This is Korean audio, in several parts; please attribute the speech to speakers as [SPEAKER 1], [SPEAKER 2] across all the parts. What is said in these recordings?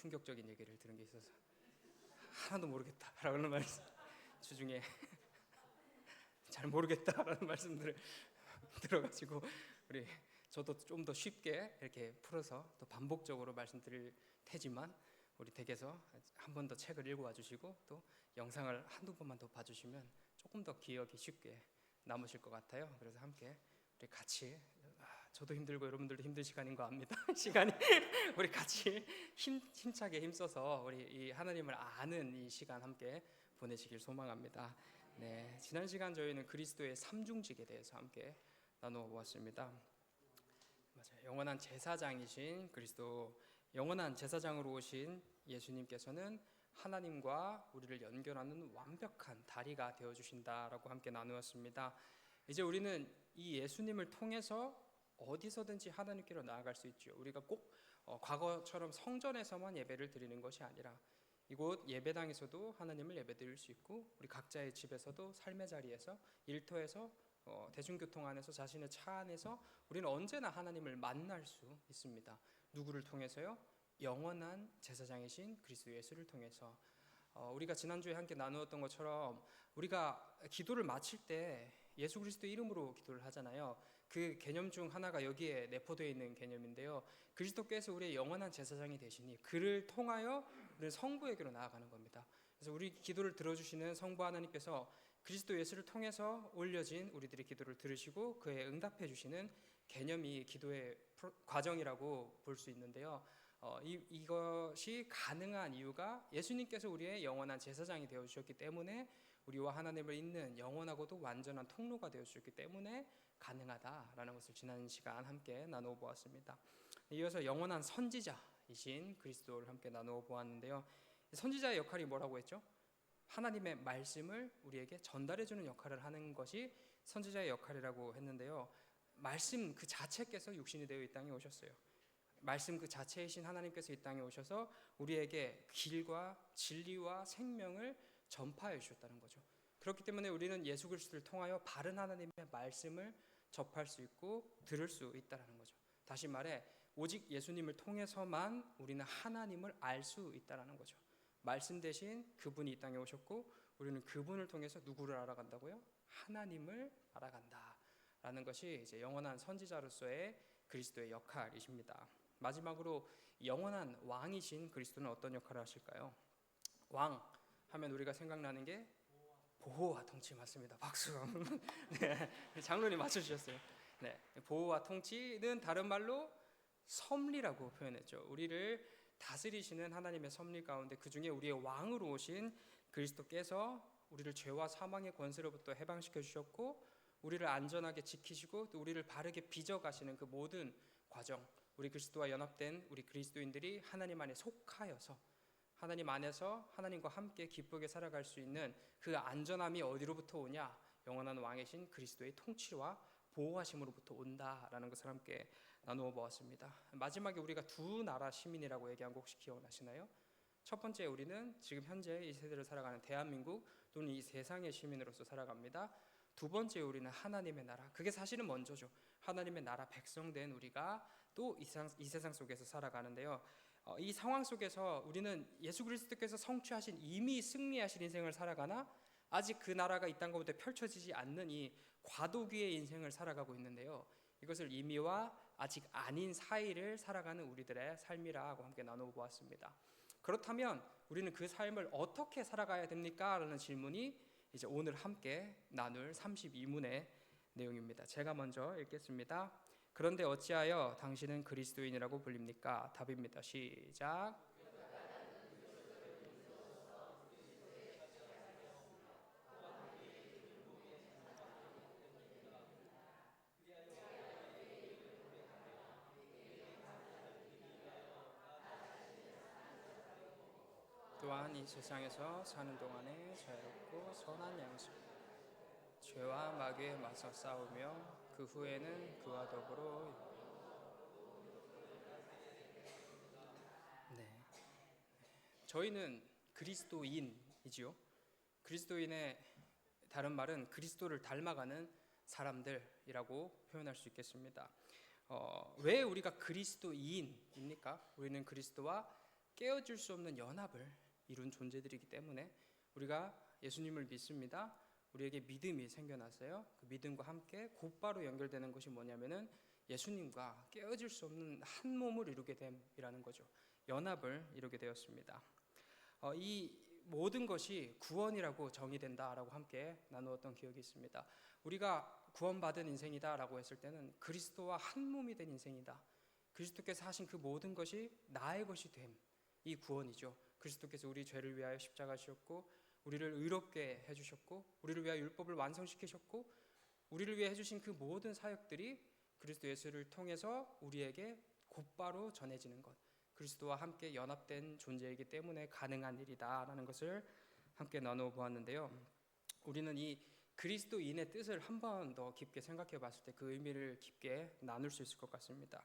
[SPEAKER 1] 충격적인 얘기를 들은 게 있어서 하나도 모르겠다라는 말씀 주중에 잘 모르겠다라는 말씀들을 들어가지고 우리 저도 좀 더 쉽게 이렇게 풀어서 또 반복적으로 말씀드릴 테지만 우리 댁에서 한 번 더 책을 읽어와 주시고 또 영상을 한두 번만 더 봐주시면 조금 더 기억이 쉽게 남으실 것 같아요. 그래서 함께 우리 같이 아, 저도 힘들고 여러분들도 힘든 시간인 거 압니다. 시간이 우리 같이 힘 힘차게 힘써서 우리 이 하나님을 아는 이 시간 함께 보내시길 소망합니다. 네, 지난 시간 저희는 그리스도의 삼중직에 대해서 함께 나누어 보았습니다. 맞아요. 영원한 제사장이신 그리스도, 영원한 제사장으로 오신 예수님께서는 하나님과 우리를 연결하는 완벽한 다리가 되어 주신다라고 함께 나누었습니다. 이제 우리는 이 예수님을 통해서 어디서든지 하나님께로 나아갈 수 있죠. 우리가 꼭 어, 과거처럼 성전에서만 예배를 드리는 것이 아니라 이곳 예배당에서도 하나님을 예배드릴 수 있고 우리 각자의 집에서도 삶의 자리에서 일터에서 어, 대중교통 안에서 자신의 차 안에서 우리는 언제나 하나님을 만날 수 있습니다. 누구를 통해서요? 영원한 제사장이신 그리스도 예수를 통해서 어, 우리가 지난주에 함께 나누었던 것처럼 우리가 기도를 마칠 때 예수 그리스도 이름으로 기도를 하잖아요. 그 개념 중 하나가 여기에 내포되어 있는 개념인데요. 그리스도께서 우리의 영원한 제사장이 되시니 그를 통하여 우리는 성부에게로 나아가는 겁니다. 그래서 우리 기도를 들어주시는 성부 하나님께서 그리스도 예수를 통해서 올려진 우리들의 기도를 들으시고 그에 응답해 주시는 개념이 기도의 과정이라고 볼 수 있는데요. 어, 이, 이것이 가능한 이유가 예수님께서 우리의 영원한 제사장이 되어 주셨기 때문에 우리와 하나님을 잇는 영원하고도 완전한 통로가 되어 주셨기 때문에 가능하다라는 것을 지난 시간 함께 나누어 보았습니다. 이어서 영원한 선지자이신 그리스도를 함께 나누어 보았는데요. 이 선지자의 역할이 뭐라고 했죠? 하나님의 말씀을 우리에게 전달해 주는 역할을 하는 것이 선지자의 역할이라고 했는데요. 말씀 그 자체께서 육신이 되어 이 땅에 오셨어요. 말씀 그 자체이신 하나님께서 이 땅에 오셔서 우리에게 길과 진리와 생명을 전파해 주셨다는 거죠. 그렇기 때문에 우리는 예수 그리스도를 통하여 바른 하나님의 말씀을 접할 수 있고 들을 수 있다라는 거죠. 다시 말해 오직 예수님을 통해서만 우리는 하나님을 알 수 있다라는 거죠. 말씀 대신 그분이 이 땅에 오셨고 우리는 그분을 통해서 누구를 알아간다고요? 하나님을 알아간다라는 것이 이제 영원한 선지자로서의 그리스도의 역할이십니다. 마지막으로 영원한 왕이신 그리스도는 어떤 역할을 하실까요? 왕 하면 우리가 생각나는 게 보호와 통치 맞습니다. 박수. 네, 장로님 맞춰주셨어요. 네, 보호와 통치는 다른 말로 섭리라고 표현했죠. 우리를 다스리시는 하나님의 섭리 가운데 그 중에 우리의 왕으로 오신 그리스도께서 우리를 죄와 사망의 권세로부터 해방시켜 주셨고 우리를 안전하게 지키시고 또 우리를 바르게 빚어 가시는 그 모든 과정 우리 그리스도와 연합된 우리 그리스도인들이 하나님 안에 속하여서 하나님 안에서 하나님과 함께 기쁘게 살아갈 수 있는 그 안전함이 어디로부터 오냐? 영원한 왕이신 그리스도의 통치와 보호하심으로부터 온다라는 것을 함께 나누어 보았습니다. 마지막에 우리가 두 나라 시민이라고 얘기한 거 혹시 기억나시나요? 첫 번째 우리는 지금 현재 이 세대를 살아가는 대한민국 또는 이 세상의 시민으로서 살아갑니다. 두 번째 우리는 하나님의 나라. 그게 사실은 먼저죠. 하나님의 나라 백성된 우리가 또 이 세상 속에서 살아가는데요. 어, 이 상황 속에서 우리는 예수 그리스도께서 성취하신 이미 승리하신 인생을 살아가나 아직 그 나라가 이 땅 가운데 펼쳐지지 않는 이 과도기의 인생을 살아가고 있는데요. 이것을 이미와 아직 아닌 사이를 살아가는 우리들의 삶이라고 함께 나누어 보았습니다. 그렇다면 우리는 그 삶을 어떻게 살아가야 됩니까? 라는 질문이 이제 오늘 함께 나눌 32문의 내용입니다. 제가 먼저 읽겠습니다. 그런데 어찌하여 당신은 그리스도인이라고 불립니까? 답입니다. 시작. 또한 이 세상에서 사는 동안에 자유롭고 선한 양식 죄와 마귀에 맞서 싸우며 그 후에는 그와 더불어 네. 저희는 그리스도인이지요. 그리스도인의 다른 말은 그리스도를 닮아가는 사람들이라고 표현할 수 있겠습니다. 어, 왜 우리가 그리스도인입니까? 우리는 그리스도와 깨어질 수 없는 연합을 이룬 존재들이기 때문에 우리가 예수님을 믿습니다. 우리에게 믿음이 생겨났어요. 그 믿음과 함께 곧바로 연결되는 것이 뭐냐면은 예수님과 깨어질 수 없는 한 몸을 이루게 됨이라는 거죠. 연합을 이루게 되었습니다. 어, 이 모든 것이 구원이라고 정의된다라고 함께 나누었던 기억이 있습니다. 우리가 구원받은 인생이다라고 했을 때는 그리스도와 한 몸이 된 인생이다. 그리스도께서 하신 그 모든 것이 나의 것이 됨. 이 구원이죠. 그리스도께서 우리 죄를 위하여 십자가 지셨고 우리를 의롭게 해 주셨고 우리를 위하여 율법을 완성시키셨고 우리를 위해 해 주신 그 모든 사역들이 그리스도 예수를 통해서 우리에게 곧바로 전해지는 것. 그리스도와 함께 연합된 존재이기 때문에 가능한 일이다라는 것을 함께 나누어 보았는데요. 우리는 이 그리스도인의 뜻을 한 번 더 깊게 생각해 봤을 때 그 의미를 깊게 나눌 수 있을 것 같습니다.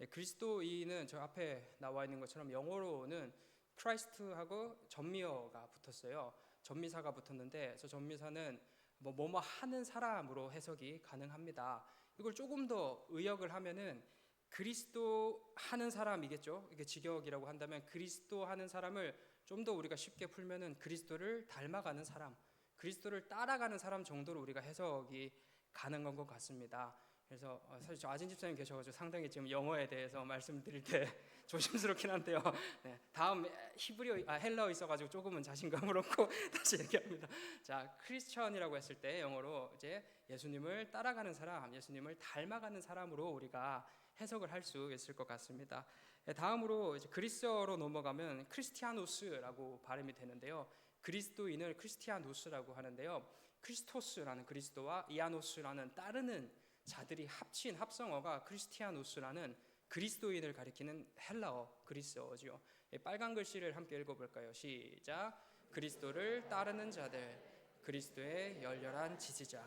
[SPEAKER 1] 예, 그리스도인은 저 앞에 나와 있는 것처럼 영어로는 크라이스트하고 전미어가 붙었어요. 전미사가 붙었는데 저 전미사는 뭐 뭐뭐 하는 사람으로 해석이 가능합니다. 이걸 조금 더 의역을 하면은 그리스도 하는 사람이겠죠. 이게 직역이라고 한다면 그리스도 하는 사람을 좀 더 우리가 쉽게 풀면은 그리스도를 닮아가는 사람, 그리스도를 따라가는 사람 정도로 우리가 해석이 가능한 것 같습니다. 그래서 어, 사실 저 아진 집사님 계셔가지고 상당히 지금 영어에 대해서 말씀드릴 때 조심스럽긴 한데요. 네, 다음 히브리어 아 헬라어 있어가지고 조금은 자신감을 얻고 다시 얘기합니다. 자 크리스천이라고 했을 때 영어로 이제 예수님을 따라가는 사람, 예수님을 닮아가는 사람으로 우리가 해석을 할 수 있을 것 같습니다. 네, 다음으로 이제 그리스어로 넘어가면 크리스티아누스라고 발음이 되는데요. 그리스도인을 크리스티아누스라고 하는데요. 크리스토스라는 그리스도와 이아노스라는 따르는 자들이 합친 합성어가 크리스티아누스라는 그리스도인을 가리키는 헬라어 그리스어죠. 빨간 글씨를 함께 읽어볼까요? 시작. 그리스도를 따르는 자들, 그리스도의 열렬한 지지자.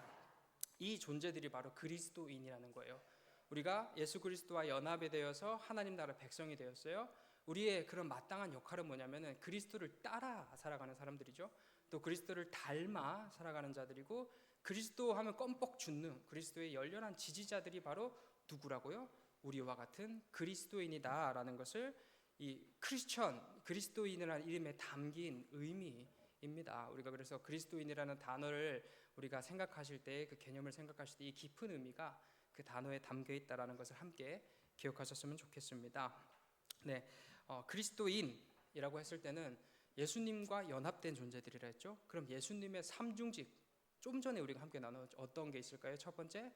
[SPEAKER 1] 이 존재들이 바로 그리스도인이라는 거예요. 우리가 예수 그리스도와 연합이 되어서 하나님 나라 백성이 되었어요. 우리의 그런 마땅한 역할은 뭐냐면은 그리스도를 따라 살아가는 사람들이죠. 또 그리스도를 닮아 살아가는 자들이고 그리스도 하면 껌뻑 죽는 그리스도의 열렬한 지지자들이 바로 누구라고요? 우리와 같은 그리스도인이다라는 것을 이 크리스천 그리스도인이라는 이름에 담긴 의미입니다. 우리가 그래서 그리스도인이라는 단어를 우리가 생각하실 때 그 개념을 생각하실 때 이 깊은 의미가 그 단어에 담겨 있다라는 것을 함께 기억하셨으면 좋겠습니다. 네, 어, 그리스도인이라고 했을 때는 예수님과 연합된 존재들이라 했죠. 그럼 예수님의 삼중직 좀 전에 우리가 함께 나눴 어떤 게 있을까요? 첫 번째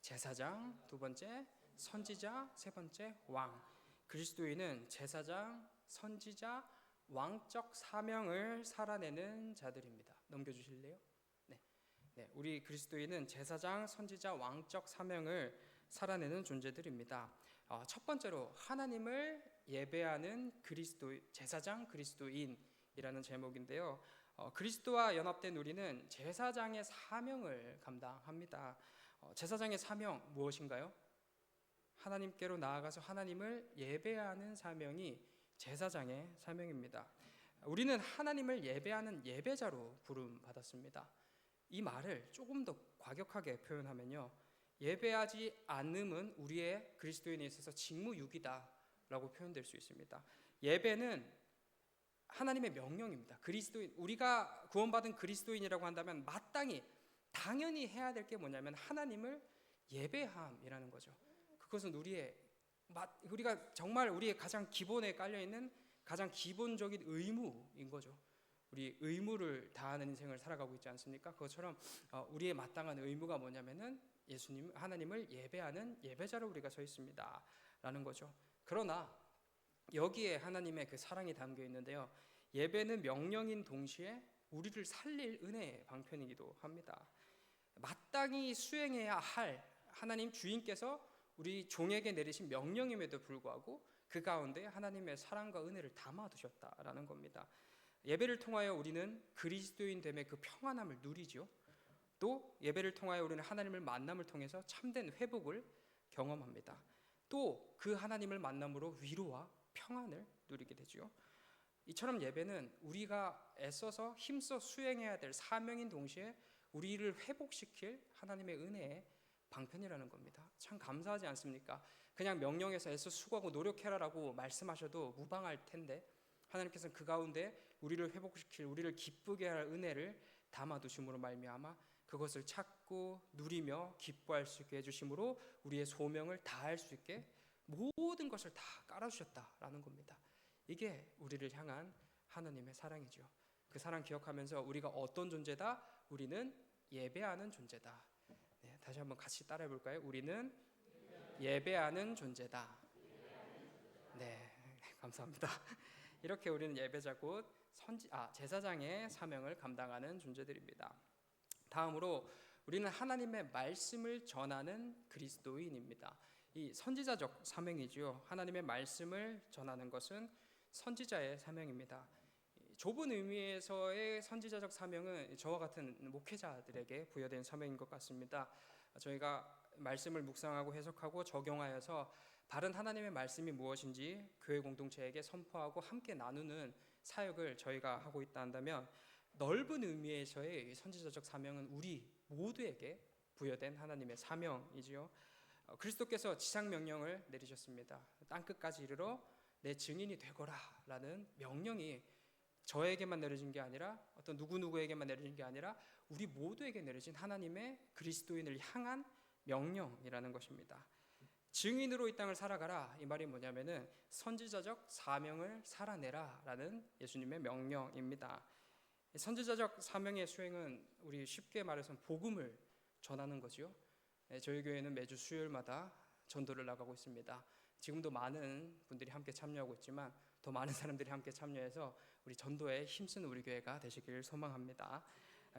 [SPEAKER 1] 제사장, 두 번째 선지자, 세 번째 왕. 그리스도인은 제사장, 선지자, 왕적 사명을 살아내는 자들입니다. 넘겨주실래요? 네, 네, 우리 그리스도인은 제사장, 선지자, 왕적 사명을 살아내는 존재들입니다. 어, 첫 번째로 하나님을 예배하는 그리스도 제사장 그리스도인이라는 제목인데요. 어, 그리스도와 연합된 우리는 제사장의 사명을 감당합니다. 어, 제사장의 사명 무엇인가요? 하나님께로 나아가서 하나님을 예배하는 사명이 제사장의 사명입니다. 우리는 하나님을 예배하는 예배자로 부름 받았습니다. 이 말을 조금 더 과격하게 표현하면요. 예배하지 않음은 우리의 그리스도인에 있어서 직무유기다라고 표현될 수 있습니다. 예배는 하나님의 명령입니다. 그리스도인 우리가 구원받은 그리스도인이라고 한다면 마땅히 당연히 해야 될 게 뭐냐면 하나님을 예배함이라는 거죠. 그것은 우리의 우리가 정말 우리의 가장 기본에 깔려 있는 가장 기본적인 의무인 거죠. 우리 의무를 다하는 인생을 살아가고 있지 않습니까? 그것처럼 어, 우리의 마땅한 의무가 뭐냐면은 예수님 하나님을 예배하는 예배자로 우리가 서 있습니다라는 거죠. 그러나 여기에 하나님의 그 사랑이 담겨 있는데요. 예배는 명령인 동시에 우리를 살릴 은혜의 방편이기도 합니다. 마땅히 수행해야 할 하나님 주인께서 우리 종에게 내리신 명령임에도 불구하고 그 가운데 하나님의 사랑과 은혜를 담아 두셨다라는 겁니다. 예배를 통하여 우리는 그리스도인 됨의 그 평안함을 누리죠. 또 예배를 통하여 우리는 하나님을 만남을 통해서 참된 회복을 경험합니다. 또 그 하나님을 만남으로 위로와 평안을 누리게 되죠. 이처럼 예배는 우리가 애써서 힘써 수행해야 될 사명인 동시에 우리를 회복시킬 하나님의 은혜의 방편이라는 겁니다. 참 감사하지 않습니까? 그냥 명령해서 애써 수고하고 노력해라라고 말씀하셔도 무방할 텐데 하나님께서는 그 가운데 우리를 회복시킬 우리를 기쁘게 할 은혜를 담아 두심으로 말미암아 그것을 찾고 누리며 기뻐할 수 있게 해 주심으로 우리의 소명을 다할 수 있게 모든 것을 다 깔아주셨다라는 겁니다. 이게 우리를 향한 하나님의 사랑이죠. 그 사랑 기억하면서 우리가 어떤 존재다? 우리는 예배하는 존재다. 네, 다시 한번 같이 따라해 볼까요? 우리는 예배하는 존재다. 네, 감사합니다. 이렇게 우리는 예배자 곧 선지 아 제사장의 사명을 감당하는 존재들입니다. 다음으로 우리는 하나님의 말씀을 전하는 그리스도인입니다. 이 선지자적 사명이지요. 하나님의 말씀을 전하는 것은 선지자의 사명입니다. 좁은 의미에서의 선지자적 사명은 저와 같은 목회자들에게 부여된 사명인 것 같습니다. 저희가 말씀을 묵상하고 해석하고 적용하여서 바른 하나님의 말씀이 무엇인지 교회 공동체에게 선포하고 함께 나누는 사역을 저희가 하고 있다 한다면 넓은 의미에서의 선지자적 사명은 우리 모두에게 부여된 하나님의 사명이지요. 어, 그리스도께서 지상 명령을 내리셨습니다. 땅 끝까지 이르러 내 증인이 되거라라는 명령이 저에게만 내려진 게 아니라 어떤 누구 누구에게만 내려진 게 아니라 우리 모두에게 내려진 하나님의 그리스도인을 향한 명령이라는 것입니다. 증인으로 이 땅을 살아가라 이 말이 뭐냐면은 선지자적 사명을 살아내라라는 예수님의 명령입니다. 선지자적 사명의 수행은 우리 쉽게 말해서 복음을 전하는 거지요. 네, 저희 교회는 매주 수요일마다 전도를 나가고 있습니다. 지금도 많은 분들이 함께 참여하고 있지만 더 많은 사람들이 함께 참여해서 우리 전도에 힘쓰는 우리 교회가 되시길 소망합니다.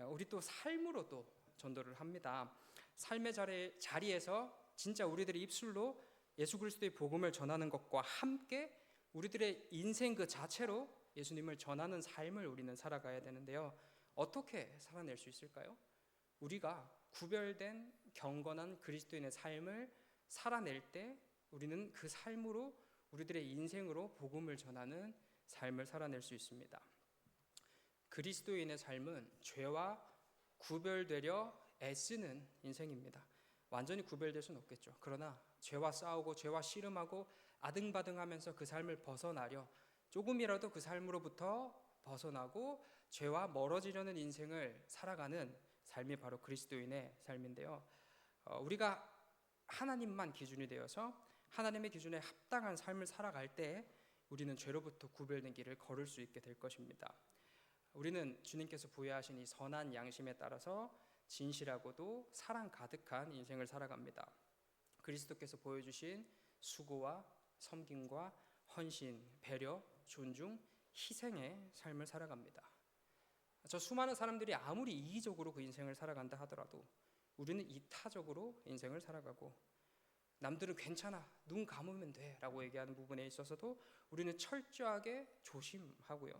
[SPEAKER 1] 우리 또 삶으로 또 전도를 합니다. 삶의 자리, 자리에서 진짜 우리들의 입술로 예수 그리스도의 복음을 전하는 것과 함께 우리들의 인생 그 자체로 예수님을 전하는 삶을 우리는 살아가야 되는데요. 어떻게 살아낼 수 있을까요? 우리가 구별된 경건한 그리스도인의 삶을 살아낼 때 우리는 그 삶으로 우리들의 인생으로 복음을 전하는 삶을 살아낼 수 있습니다. 그리스도인의 삶은 죄와 구별되려 애쓰는 인생입니다. 완전히 구별될 수는 없겠죠. 그러나 죄와 싸우고 죄와 씨름하고 아등바등하면서 그 삶을 벗어나려 조금이라도 그 삶으로부터 벗어나고 죄와 멀어지려는 인생을 살아가는 삶이 바로 그리스도인의 삶인데요. 어, 우리가 하나님만 기준이 되어서 하나님의 기준에 합당한 삶을 살아갈 때 우리는 죄로부터 구별된 길을 걸을 수 있게 될 것입니다. 우리는 주님께서 부여하신 이 선한 양심에 따라서 진실하고도 사랑 가득한 인생을 살아갑니다. 그리스도께서 보여주신 수고와 섬김과 헌신, 배려, 존중, 희생의 삶을 살아갑니다. 저 수많은 사람들이 아무리 이기적으로 그 인생을 살아간다 하더라도 우리는 이타적으로 인생을 살아가고 남들은 괜찮아, 눈 감으면 돼라고 얘기하는 부분에 있어서도 우리는 철저하게 조심하고요.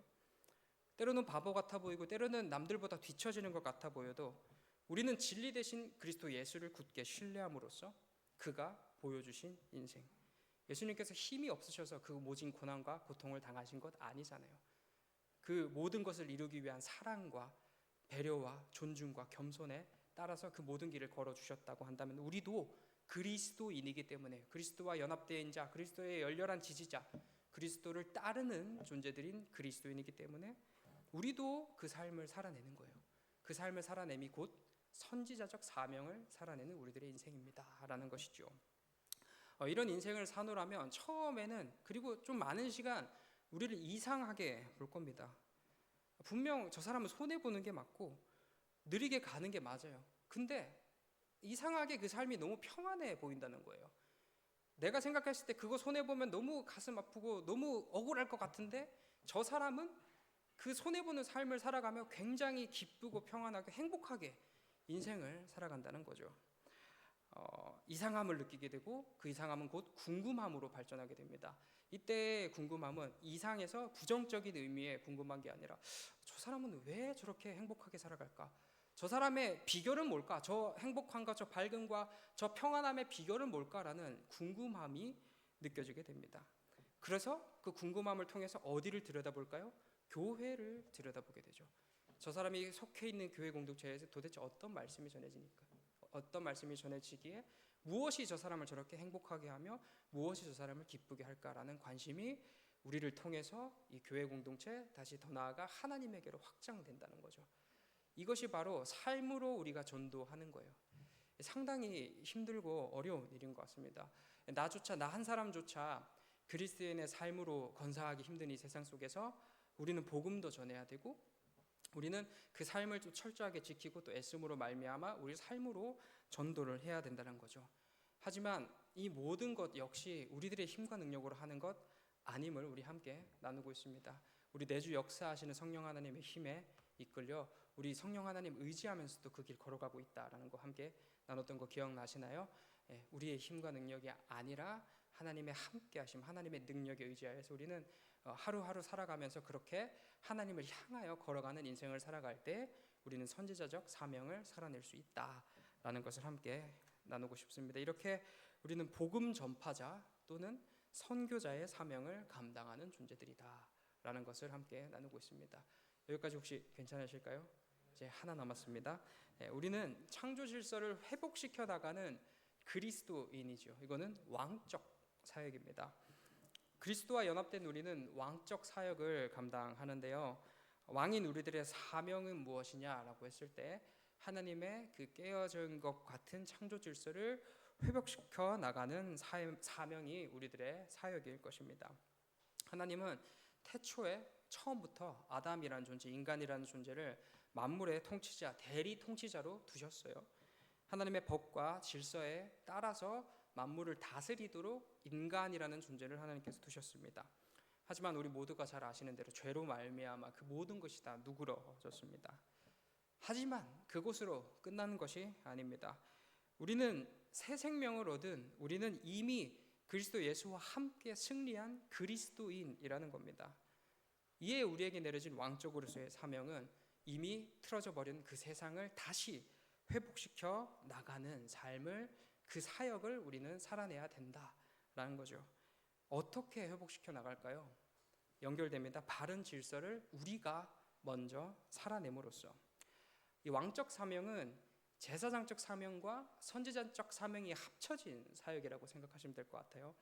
[SPEAKER 1] 때로는 바보 같아 보이고 때로는 남들보다 뒤처지는 것 같아 보여도 우리는 진리 대신 그리스도 예수를 굳게 신뢰함으로써 그가 보여주신 인생. 예수님께서 힘이 없으셔서 그 모진 고난과 고통을 당하신 것 아니잖아요. 그 모든 것을 이루기 위한 사랑과 배려와 존중과 겸손에 따라서 그 모든 길을 걸어 주셨다고 한다면 우리도 그리스도인이기 때문에 그리스도와 연합된 자, 그리스도의 열렬한 지지자, 그리스도를 따르는 존재들인 그리스도인이기 때문에 우리도 그 삶을 살아내는 거예요. 그 삶을 살아냄이 곧 선지자적 사명을 살아내는 우리들의 인생입니다라는 것이죠. 어, 이런 인생을 사노라면 처음에는 그리고 좀 많은 시간 우리를 이상하게 볼 겁니다. 분명 저 사람은 손해 보는 게 맞고 느리게 가는 게 맞아요. 근데 이상하게 그 삶이 너무 평안해 보인다는 거예요. 내가 생각했을 때 그거 손해 보면 너무 가슴 아프고 너무 억울할 것 같은데 저 사람은 그 손해 보는 삶을 살아가며 굉장히 기쁘고 평안하게 행복하게 인생을 살아간다는 거죠. 어, 이상함을 느끼게 되고 그 이상함은 곧 궁금함으로 발전하게 됩니다. 이때 궁금함은 이상에서 부정적인 의미의 궁금한 게 아니라 저 사람은 왜 저렇게 행복하게 살아갈까? 저 사람의 비결은 뭘까? 저 행복함과 저 밝음과 저 평안함의 비결은 뭘까라는 궁금함이 느껴지게 됩니다. 그래서 그 궁금함을 통해서 어디를 들여다볼까요? 교회를 들여다보게 되죠. 저 사람이 속해 있는 교회 공동체에서 도대체 어떤 말씀이 전해지니까? 어떤 말씀이 전해지기에 무엇이 저 사람을 저렇게 행복하게 하며 무엇이 저 사람을 기쁘게 할까라는 관심이 우리를 통해서 이 교회 공동체 다시 더 나아가 하나님에게로 확장된다는 거죠. 이것이 바로 삶으로 우리가 전도하는 거예요. 상당히 힘들고 어려운 일인 것 같습니다. 나조차 나 한 사람조차 그리스도인의 삶으로 건사하기 힘든 이 세상 속에서 우리는 복음도 전해야 되고 우리는 그 삶을 또 철저하게 지키고 또 애씀으로 말미암아 우리 삶으로 전도를 해야 된다는 거죠. 하지만 이 모든 것 역시 우리들의 힘과 능력으로 하는 것 아님을 우리 함께 나누고 있습니다. 우리 내주 역사하시는 성령 하나님의 힘에 이끌려 우리 성령 하나님 의지하면서도 그 길 걸어가고 있다라는 거 함께 나눴던 거 기억나시나요? 예, 우리의 힘과 능력이 아니라 하나님의 함께하심, 하나님의 능력에 의지하여서 우리는 어, 하루하루 살아가면서 그렇게 하나님을 향하여 걸어가는 인생을 살아갈 때 우리는 선지자적 사명을 살아낼 수 있다라는 것을 함께 나누고 싶습니다. 이렇게 우리는 복음 전파자 또는 선교자의 사명을 감당하는 존재들이다라는 것을 함께 나누고 있습니다. 여기까지 혹시 괜찮으실까요? 이제 하나 남았습니다. 예, 우리는 창조 질서를 회복시켜 나가는 그리스도인이죠. 이거는 왕적 사역입니다. 그리스도와 연합된 우리는 왕적 사역을 감당하는데요. 왕인 우리들의 사명은 무엇이냐라고 했을 때 하나님의 그 깨어진 것 같은 창조 질서를 회복시켜 나가는 사명이 우리들의 사역일 것입니다. 하나님은 태초에 처음부터 아담이라는 존재, 인간이라는 존재를 만물의 통치자, 대리 통치자로 두셨어요. 하나님의 법과 질서에 따라서 만물을 다스리도록 인간이라는 존재를 하나님께서 두셨습니다. 하지만 우리 모두가 잘 아시는 대로 죄로 말미암아 그 모든 것이 다 누그러졌습니다. 하지만 그곳으로 끝나는 것이 아닙니다. 우리는 새 생명을 얻은 우리는 이미 그리스도 예수와 함께 승리한 그리스도인이라는 겁니다. 이에 우리에게 내려진 왕적으로서의 사명은 이미 틀어져 버린 그 세상을 다시 회복시켜 나가는 삶을 그 사역을 우리는 살아내야 된다라는 거죠. 어떻게 회복시켜 나갈까요? 연결됩니다. 바른 질서를 우리가 먼저 살아냄으로써 이 왕적 사명은 제사장적 사명과 선지자적 사명이 합쳐진 사역이라고 생각하시면 될 것 같아요.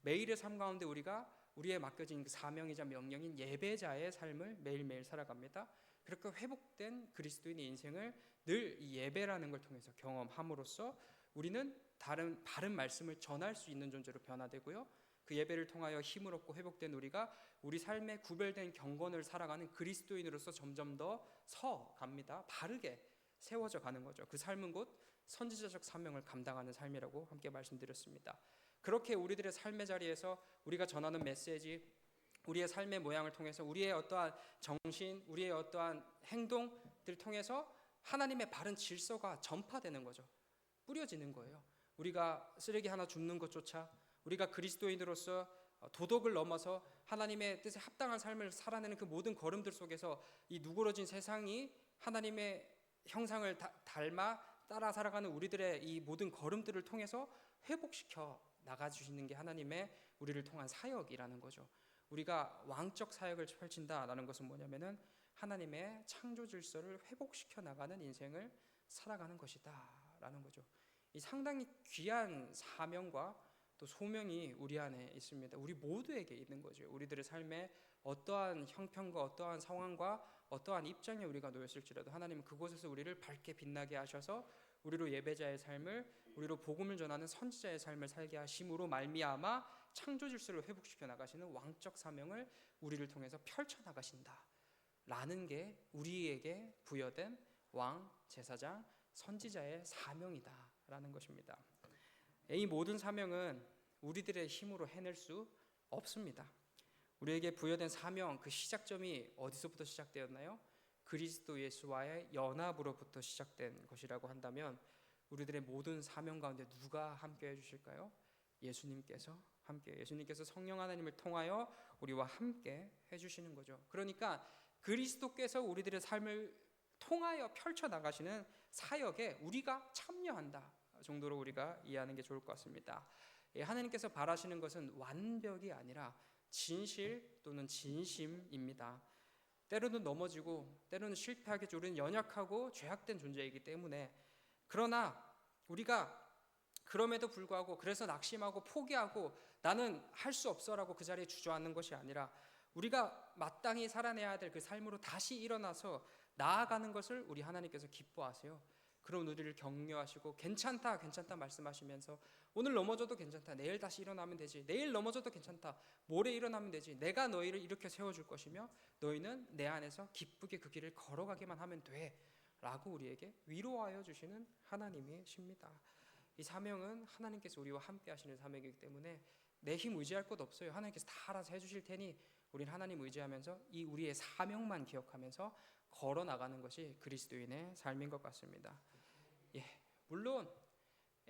[SPEAKER 1] 매일의 삶 가운데 우리가 우리의 맡겨진 그 사명이자 명령인 예배자의 삶을 매일매일 살아갑니다. 그렇게 회복된 그리스도인의 인생을 늘 예배라는 걸 통해서 경험함으로써 우리는 다른 바른 말씀을 전할 수 있는 존재로 변화되고요. 그 예배를 통하여 힘을 얻고 회복된 우리가 우리 삶에 구별된 경건을 살아가는 그리스도인으로서 점점 더 서 갑니다. 바르게 세워져 가는 거죠. 그 삶은 곧 선지자적 사명을 감당하는 삶이라고 함께 말씀드렸습니다. 그렇게 우리들의 삶의 자리에서 우리가 전하는 메시지, 우리의 삶의 모양을 통해서 우리의 어떠한 정신, 우리의 어떠한 행동들 통해서 하나님의 바른 질서가 전파되는 거죠. 뿌려지는 거예요. 우리가 쓰레기 하나 줍는 것조차 우리가 그리스도인으로서 도덕을 넘어서 하나님의 뜻에 합당한 삶을 살아내는 그 모든 걸음들 속에서 이 누그러진 세상이 하나님의 형상을 다, 닮아 따라 살아가는 우리들의 이 모든 걸음들을 통해서 회복시켜 나가 주시는 게 하나님의 우리를 통한 사역이라는 거죠. 우리가 왕적 사역을 펼친다라는 것은 뭐냐면은 하나님의 창조 질서를 회복시켜 나가는 인생을 살아가는 것이다라는 거죠. 이 상당히 귀한 사명과 또 소명이 우리 안에 있습니다. 우리 모두에게 있는 거죠. 우리들의 삶에 어떠한 형편과 어떠한 상황과 어떠한 입장에 우리가 놓였을지라도 하나님은 그곳에서 우리를 밝게 빛나게 하셔서 우리로 예배자의 삶을 우리로 복음을 전하는 선지자의 삶을 살게 하심으로 말미암아 창조 질서를 회복시켜 나가시는 왕적 사명을 우리를 통해서 펼쳐 나가신다. 라는 게 우리에게 부여된 왕, 제사장, 선지자의 사명이다. 라는 것입니다. 이 모든 사명은 우리들의 힘으로 해낼 수 없습니다. 우리에게 부여된 사명 그 시작점이 어디서부터 시작되었나요? 그리스도 예수와의 연합으로부터 시작된 것이라고 한다면 우리들의 모든 사명 가운데 누가 함께 해주실까요? 예수님께서 함께 예수님께서 성령 하나님을 통하여 우리와 함께 해주시는 거죠. 그러니까 그리스도께서 우리들의 삶을 통하여 펼쳐 나가시는 사역에 우리가 참여한다. 정도로 우리가 이해하는 게 좋을 것 같습니다. 예, 하나님께서 바라시는 것은 완벽이 아니라 진실 또는 진심입니다. 때로는 넘어지고 때로는 실패하게 우리는 연약하고 죄악된 존재이기 때문에 그러나 우리가 그럼에도 불구하고 그래서 낙심하고 포기하고 나는 할 수 없어라고 그 자리에 주저앉는 것이 아니라 우리가 마땅히 살아내야 될 그 삶으로 다시 일어나서 나아가는 것을 우리 하나님께서 기뻐하세요. 그런 우리를 격려하시고 괜찮다 괜찮다 말씀하시면서 오늘 넘어져도 괜찮다 내일 다시 일어나면 되지 내일 넘어져도 괜찮다 모레 일어나면 되지 내가 너희를 이렇게 세워줄 것이며 너희는 내 안에서 기쁘게 그 길을 걸어가기만 하면 돼 라고 우리에게 위로하여 주시는 하나님이십니다. 이 사명은 하나님께서 우리와 함께 하시는 사명이기 때문에 내 힘 의지할 것 없어요. 하나님께서 다 알아서 해주실 테니 우리는 하나님 의지하면서 이 우리의 사명만 기억하면서 걸어 나가는 것이 그리스도인의 삶인 것 같습니다. 예, 물론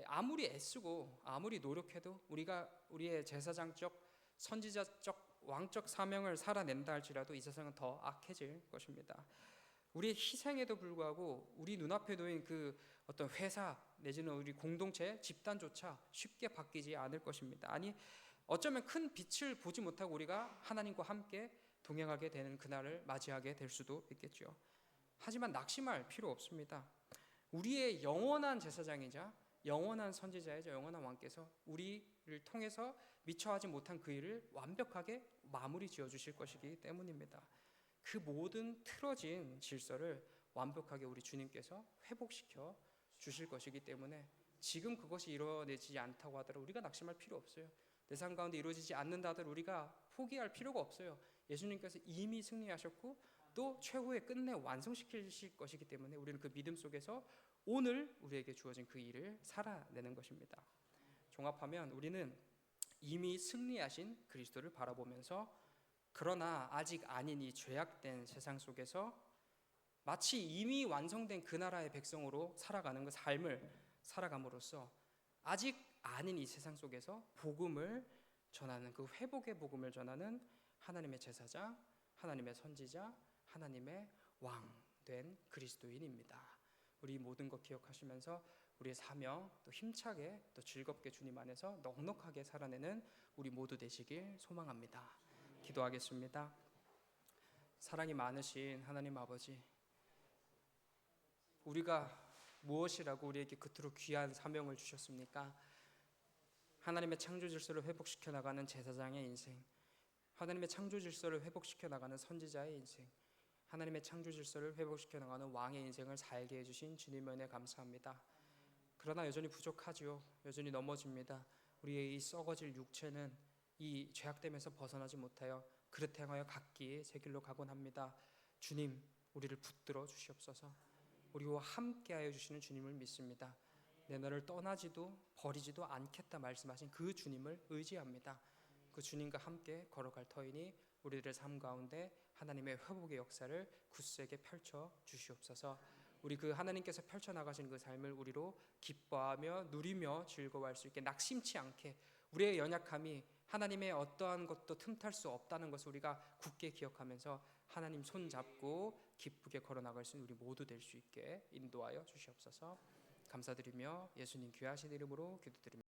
[SPEAKER 1] 아무리 애쓰고 아무리 노력해도 우리가 우리의 제사장적 선지자적 왕적 사명을 살아낸다 할지라도 이 세상은 더 악해질 것입니다. 우리의 희생에도 불구하고 우리 눈앞에 놓인 그 어떤 회사 내지는 우리 공동체 집단조차 쉽게 바뀌지 않을 것입니다. 아니 어쩌면 큰 빛을 보지 못하고 우리가 하나님과 함께 동행하게 되는 그날을 맞이하게 될 수도 있겠죠. 하지만 낙심할 필요 없습니다. 우리의 영원한 제사장이자 영원한 선지자이자 영원한 왕께서 우리를 통해서 미처 하지 못한 그 일을 완벽하게 마무리 지어 주실 것이기 때문입니다. 그 모든 틀어진 질서를 완벽하게 우리 주님께서 회복시켜 주실 것이기 때문에 지금 그것이 이루어지지 않다고 하더라도 우리가 낙심할 필요 없어요. 내 삶 가운데 이루어지지 않는다 하더라도 우리가 포기할 필요가 없어요. 예수님께서 이미 승리하셨고 또 최후의 끝내 완성시키실 것이기 때문에 우리는 그 믿음 속에서 오늘 우리에게 주어진 그 일을 살아내는 것입니다. 종합하면 우리는 이미 승리하신 그리스도를 바라보면서 그러나 아직 아닌 이 죄악된 세상 속에서 마치 이미 완성된 그 나라의 백성으로 살아가는 그 삶을 살아감으로써 아직 아닌 이 세상 속에서 복음을 전하는 그 회복의 복음을 전하는 하나님의 제사장, 하나님의 선지자, 하나님의 왕 된 그리스도인입니다. 우리 모든 것 기억하시면서 우리의 사명 또 힘차게 또 즐겁게 주님 안에서 넉넉하게 살아내는 우리 모두 되시길 소망합니다. 기도하겠습니다. 사랑이 많으신 하나님 아버지, 우리가 무엇이라고 우리에게 그토록 귀한 사명을 주셨습니까? 하나님의 창조 질서를 회복시켜 나가는 제사장의 인생, 하나님의 창조 질서를 회복시켜 나가는 선지자의 인생, 하나님의 창조 질서를 회복시켜 나가는 왕의 인생을 살게 해주신 주님의 은혜 감사합니다. 그러나 여전히 부족하지요. 여전히 넘어집니다. 우리의 이 썩어질 육체는 이 죄악됨에서 벗어나지 못하여 그릇 행하여 각기 새 길로 가곤 합니다. 주님, 우리를 붙들어 주시옵소서. 우리와 함께하여 주시는 주님을 믿습니다. 내 너를 떠나지도 버리지도 않겠다 말씀하신 그 주님을 의지합니다. 그 주님과 함께 걸어갈 터이니 우리들의 삶 가운데 하나님의 회복의 역사를 굳세게 펼쳐 주시옵소서. 우리 그 하나님께서 펼쳐 나가신 그 삶을 우리로 기뻐하며 누리며 즐거워할 수 있게 낙심치 않게 우리의 연약함이 하나님의 어떠한 것도 틈탈 수 없다는 것을 우리가 굳게 기억하면서 하나님 손 잡고 기쁘게 걸어 나갈 수 있는 우리 모두 될 수 있게 인도하여 주시옵소서. 감사드리며 예수님 귀하신 이름으로 기도드립니다.